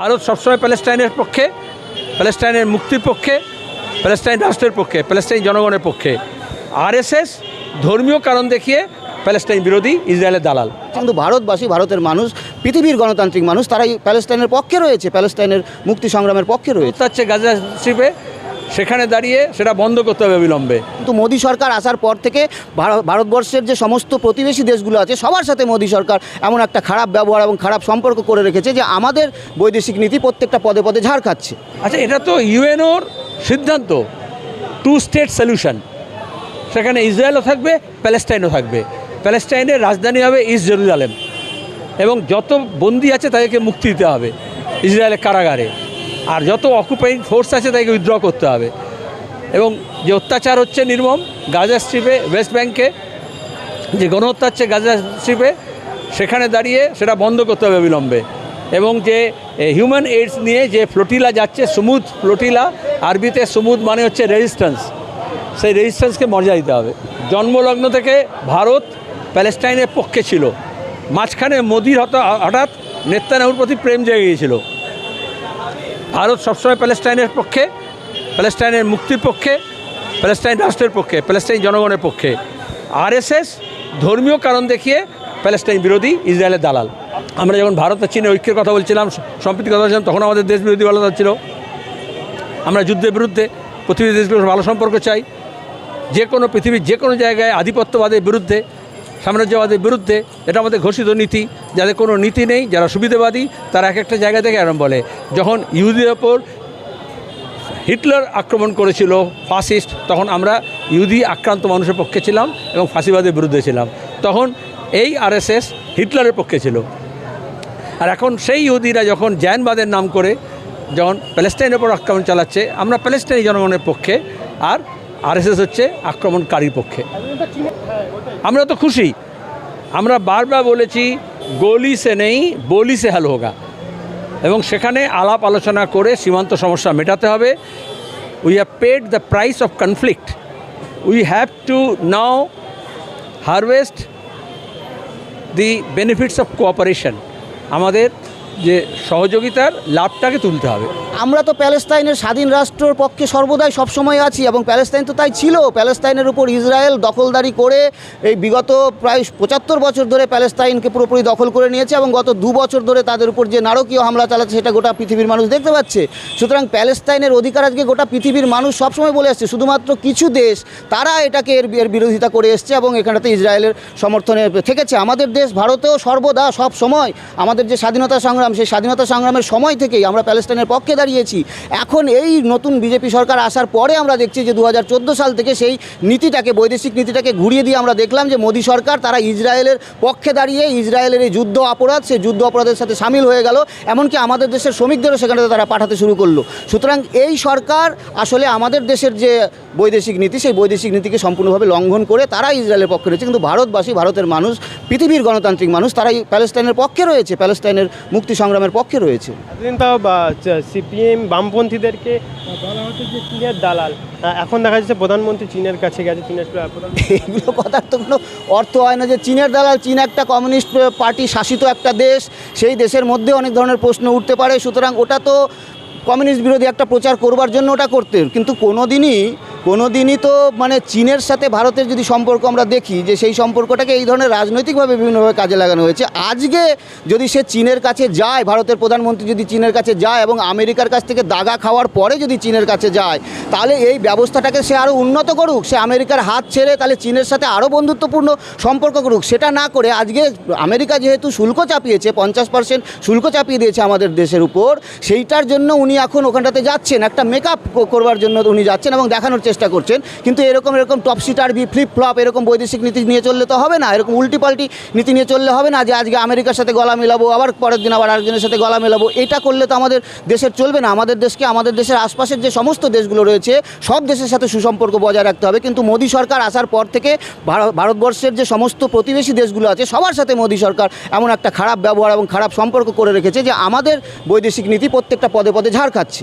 ভারত সবসময় প্যালেস্টাইনের পক্ষে প্যালেস্টাইনের মুক্তির পক্ষে প্যালেস্টাইন রাষ্ট্রের পক্ষে প্যালেস্টাইন জনগণের পক্ষে। আরএসএস ধর্মীয় কারণ দেখিয়ে প্যালেস্টাইন বিরোধী ইসরায়েলের দালাল। কিন্তু ভারতবাসী ভারতের মানুষ পৃথিবীর গণতান্ত্রিক মানুষ তারাই প্যালেস্টাইনের পক্ষে রয়েছে প্যালেস্টাইনের মুক্তি সংগ্রামের পক্ষে রয়েছে। হচ্ছে গাজা স্ট্রিপে সেখানে দাঁড়িয়ে সেটা বন্ধ করতে হবে অবিলম্বে কিন্তু মোদী সরকার আসার পর থেকে ভার- ভারতবর্ষের যে সমস্ত প্রতিবেশী দেশগুলো আছে সবার সাথে মোদী সরকার এমন একটা খারাপ ব্যবহার এবং খারাপ সম্পর্ক করে রেখেছে যে আমাদের বৈদেশিক নীতি প্রত্যেকটা পদে পদে ঝাড় খাচ্ছে। আচ্ছা এটা তো ইউএনওর সিদ্ধান্ত। টু স্টেট সলিউশন সেখানে ইসরায়েলও থাকবে প্যালেস্টাইনও থাকবে। প্যালেস্টাইনের রাজধানী হবে ইস্ট জেরুজালেম এবং যত বন্দি আছে তাদেরকে মুক্তি দিতে হবে ইসরায়েলের কারাগারে। আর যত অকুপাইং ফোর্স আছে তাকে উইথড্র করতে হবে। এবং যে অত্যাচার হচ্ছে নির্মম, গাজা স্ট্রিপে ওয়েস্ট ব্যাংকে যে গণহত্যা হচ্ছে গাজা স্ট্রিপে সেখানে দাঁড়িয়ে সেটা বন্ধ করতে হবে অবিলম্বে এবং যে হিউম্যান এইডস নিয়ে যে ফ্লোটিলা যাচ্ছে, সমুদ ফ্লোটিলা আরবিতে সমুদ মানে হচ্ছে রেজিস্ট্যান্স সেই রেজিস্ট্যান্সকে মর্যাদা দিতে হবে। জন্মলগ্ন থেকে ভারত প্যালেস্টাইনের পক্ষে ছিল। মাঝখানে মোদির হঠাৎ নেত্তানাহুর প্রতি প্রেম জেগে গিয়েছিল। ভারত সবসময় প্যালেস্টাইনের পক্ষে, প্যালেস্টাইনের মুক্তির পক্ষে, প্যালেস্টাইন রাষ্ট্রের পক্ষে, প্যালেস্টাইন জনগণের পক্ষে। আরএসএস ধর্মীয় কারণ দেখিয়ে প্যালেস্টাইন বিরোধী ইসরায়েলের দালাল। আমরা যখন ভারত আর চীনের ঐক্যের কথা বলছিলাম, সম্প্রীতির কথা বলছিলাম, তখন আমাদের দেশ বিরোধী বলা হচ্ছিল আমরা যুদ্ধের বিরুদ্ধে পৃথিবীর দেশগুলোর ভালো সম্পর্ক চাই। যে কোনো পৃথিবীর যে কোনো জায়গায় আধিপত্যবাদের বিরুদ্ধে সাম্রাজ্যবাদের বিরুদ্ধে এটা আমাদের ঘোষিত নীতি, যাদের কোনো নীতি নেই, যারা সুবিধাবাদী, তারা এক একটা জায়গা থেকে এরম বলে। যখন ইহুদির ওপর হিটলার আক্রমণ করেছিল ফাসিস্ট তখন আমরা ইহুদি আক্রান্ত মানুষের পক্ষে ছিলাম এবং ফাঁসিবাদের বিরুদ্ধে ছিলাম। তখন এই আরএসএস হিটলারের পক্ষে ছিল। আর এখন সেই ইহুদিরা যখন জ্যানবাদের নাম করে, যখন প্যালেস্টাইনের ওপর আক্রমণ চালাচ্ছে, আমরা প্যালেস্টাইনি জনগণের পক্ষে, আর আরএসএস হচ্ছে আক্রমণকারীর পক্ষে। আমরা তো খুশি। আমরা বারবার বলেছি, গলি সে নেই, বলি সে হাল হোগা। এবং সেখানে আলাপ আলোচনা করে সীমান্ত সমস্যা মেটাতে হবে। We have paid the price of conflict we have to now harvest the benefits of cooperation আমাদের যে সহযোগিতার লাভটাকে তুলতে হবে। আমরা তো প্যালেস্তাইনের স্বাধীন রাষ্ট্রের পক্ষে সর্বদাই সবসময় আছি এবং প্যালেস্তাইন তো তাই ছিল। প্যালেস্তাইনের উপর ইসরায়েল দখলদারি করে এই বিগত প্রায় পঁচাত্তর বছর ধরে প্যালেস্তাইনকে পুরোপুরি দখল করে নিয়েছে এবং গত দু বছর ধরে তাদের উপর যে নারকীয় হামলা চালাচ্ছে সেটা গোটা পৃথিবীর মানুষ দেখতে পাচ্ছে। সুতরাং প্যালেস্তাইনের অধিকার আজকে গোটা পৃথিবীর মানুষ সবসময় বলে আসছে, শুধুমাত্র কিছু দেশ, তারা এটাকে এর এর বিরোধিতা করে এসছে এবং এখানেতে ইসরায়েলের সমর্থনে থেকেছে। আমাদের দেশ ভারতেও সর্বদা সব সময় আমাদের যে স্বাধীনতা সংগ্রাম সেই স্বাধীনতা সংগ্রামের সময় থেকেই আমরা প্যালেস্টাইনের পক্ষে দাঁড়িয়েছি। এখন এই নতুন বিজেপি সরকার আসার পরে আমরা দেখছি যে দু হাজার চোদ্দ সাল থেকে সেই নীতিটাকে, বৈদেশিক নীতিটাকে ঘুরিয়ে দিয়ে আমরা দেখলাম যে মোদী সরকার তারা ইসরায়েলের পক্ষে দাঁড়িয়ে ইসরায়েলের এই যুদ্ধ অপরাধ, সেই যুদ্ধ অপরাধের সাথে সামিল হয়ে গেল। এমনকি আমাদের দেশের শ্রমিকদেরও সেখানে তারা পাঠাতে শুরু করল। সুতরাং এই সরকার আসলে আমাদের দেশের যে বৈদেশিক নীতি সেই বৈদেশিক নীতিকে সম্পূর্ণভাবে লঙ্ঘন করে তারা ইসরায়েলের পক্ষে রয়েছে। কিন্তু ভারতবাসী ভারতের মানুষ পৃথিবীর গণতান্ত্রিক মানুষ তারাই প্যালেস্টাইনের পক্ষে রয়েছে প্যালেস্টাইনের মুক্তি সংগ্রামের পক্ষে রয়েছে। তাও সিপিএম বামপন্থীদেরকে বলা হতো যে চীনের দালাল। এখন দেখা যাচ্ছে প্রধানমন্ত্রী চীনের কাছে গেছে চীনের এগুলো কথার তো কোনো অর্থ হয় না যে চীনের দালাল চীন একটা কমিউনিস্ট পার্টি শাসিত একটা দেশ সেই দেশের মধ্যে অনেক ধরনের প্রশ্ন উঠতে পারে। সুতরাং ওটা তো কমিউনিস্ট বিরোধী একটা প্রচার করবার জন্য ওটা করতে। কিন্তু কোনো দিনই কোনো দিনই তো মানে চীনের সাথে ভারতের যদি সম্পর্ক আমরা দেখি, যে সেই সম্পর্কটাকে এই ধরনের রাজনৈতিকভাবে বিভিন্নভাবে কাজে লাগানো হয়েছে। আজকে যদি সে চীনের কাছে যায়, ভারতের প্রধানমন্ত্রী যদি চীনের কাছে যায় এবং আমেরিকার কাছ থেকে দাগা খাওয়ার পরে যদি চীনের কাছে যায়, তাহলে এই ব্যবস্থাটাকে সে আরও উন্নত করুক, সে আমেরিকার হাত ছেড়ে তাহলে চীনের সাথে আরও বন্ধুত্বপূর্ণ সম্পর্ক করুক। সেটা না করে আজকে আমেরিকা যেহেতু শুল্ক চাপিয়েছে, পঞ্চাশ পার্সেন্ট শুল্ক চাপিয়ে দিয়েছে আমাদের দেশের উপর, সেইটার জন্য উনি এখন ওখানটাতে যাচ্ছেন, একটা মেকআপ করবার জন্য উনি যাচ্ছেন এবং দেখানোর চেষ্টা করছেন, কিন্তু এরকম এরকম টপ সিটার বি ফ্লিপ ফ্লপ এরকম বৈদেশিক নীতি নিয়ে চললে তো হবে না, এরকম উল্টি পাল্টি নীতি নিয়ে চললে হবে না যে আজকে আমেরিকার সাথে গলা মেলাবো, আবার পরের দিন আবার আরেকজনের সাথে গলা মেলাবো, এটা করলে তো আমাদের দেশের চলবে না, আমাদের দেশকে, আমাদের দেশের আশপাশের যে সমস্ত দেশগুলো রয়েছে, সব দেশের সাথে সুসম্পর্ক বজায় রাখতে হবে, কিন্তু মোদী সরকার আসার পর থেকে ভারত- ভারতবর্ষের যে সমস্ত প্রতিবেশী দেশগুলো আছে, সবার সাথে মোদী সরকার এমন একটা খারাপ ব্যবহার এবং খারাপ সম্পর্ক করে রেখেছে যে আমাদের বৈদেশিক নীতি প্রত্যেকটা পদে পদে ঝাড় খাচ্ছে।